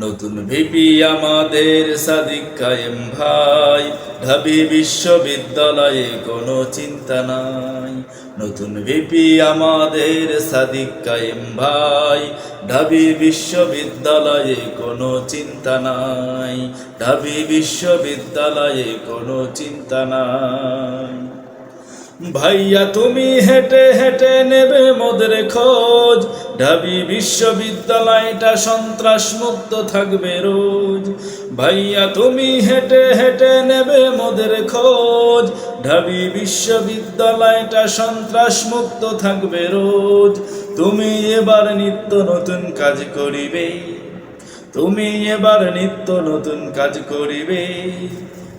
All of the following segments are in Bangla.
নতুন ভিপি আমাদের সাদিক কায়েম ভাই, ঢাবি বিশ্ববিদ্যালয়ে কোনো চিন্তা নাই। নতুন ভিপি আমাদের সাদিক কায়েম ভাই, ঢাবি বিশ্ববিদ্যালয়ে কোনো চিন্তা নাই। ঢাবি বিশ্ববিদ্যালয়ে কোনো চিন্তা নাই। ভাইয়া তুমি হেঁটে হেঁটে নেবে মোদের খোঁজ ঢাবি বিশ্ববিদ্যালয়টা সন্ত্রাস মুক্ত থাকবে রোজ। ভাইয়া, তুমি হেঁটে হেঁটে নেবে মোদের খোঁজ। ঢাবি বিশ্ববিদ্যালয়টা সন্ত্রাস মুক্ত থাকবে রোজ। তুমি এবার নিত্য নতুন কাজ করিবে। তুমি এবার নিত্য নতুন কাজ করিবে।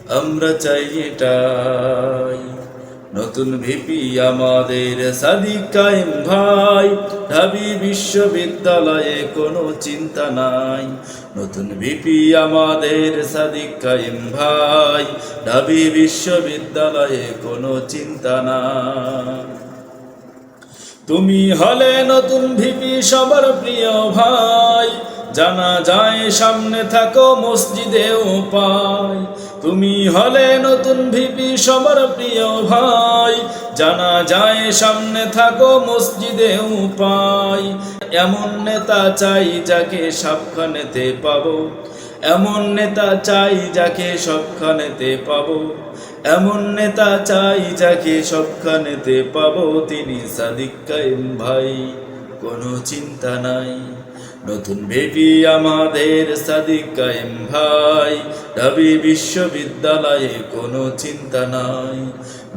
আমরা চাই এটাই। নতুন ভিপি আমাদের সাদিক ভাই, ঢাবি বিশ্ববিদ্যালয়ে কোনো চিন্তা নাই। নতুন ভিপি আমাদের সাদিক কায়েম ভাই, ঢাবি বিশ্ববিদ্যালয়ে কোনো চিন্তা নাই। তুমি হলে নতুন ভিপি সবার প্রিয় ভাই জানা যায়, সামনে থাকো মসজিদেও পাই তুমি হলে নতুন ভিপি, সবার প্রিয় ভাই। জানা যায়, সামনে থাকো মসজিদেও পাই এমন নেতা চাই যাকে সবখানেতে পাবো। এমন নেতা চাই যাকে সবখানেতে পাবো। এমন নেতা চাই যাকে সবখানেতে পাবো। তিনি সাদিক কায়েম ভাই। কোনো চিন্তা নাই। নতুন বেবি আমাদের সাদিক কায়েম ভাই। ঢাবি বিশ্ববিদ্যালয়ে কোনো চিন্তা নাই।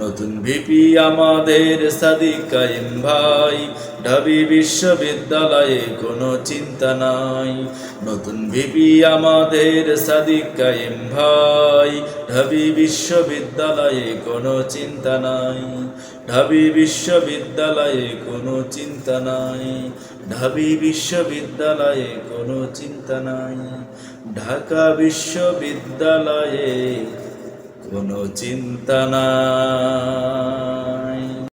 নতুন ভিপি আমাদের সাদিক ভাই, ঢাবি বিশ্ববিদ্যালয়ে কোনো চিন্তা নাই। নতুন ভিপি আমাদের সাদিক ভাই, ঢাবি বিশ্ববিদ্যালয়ে কোনো চিন্তা নাই। ঢাবি বিশ্ববিদ্যালয়ে কোনো চিন্তা নাই। ঢাবি বিশ্ববিদ্যালয়ে কোনো চিন্তা নাই। ঢাকা বিশ্ববিদ্যালয়ে কোনো চিন্তা নাই।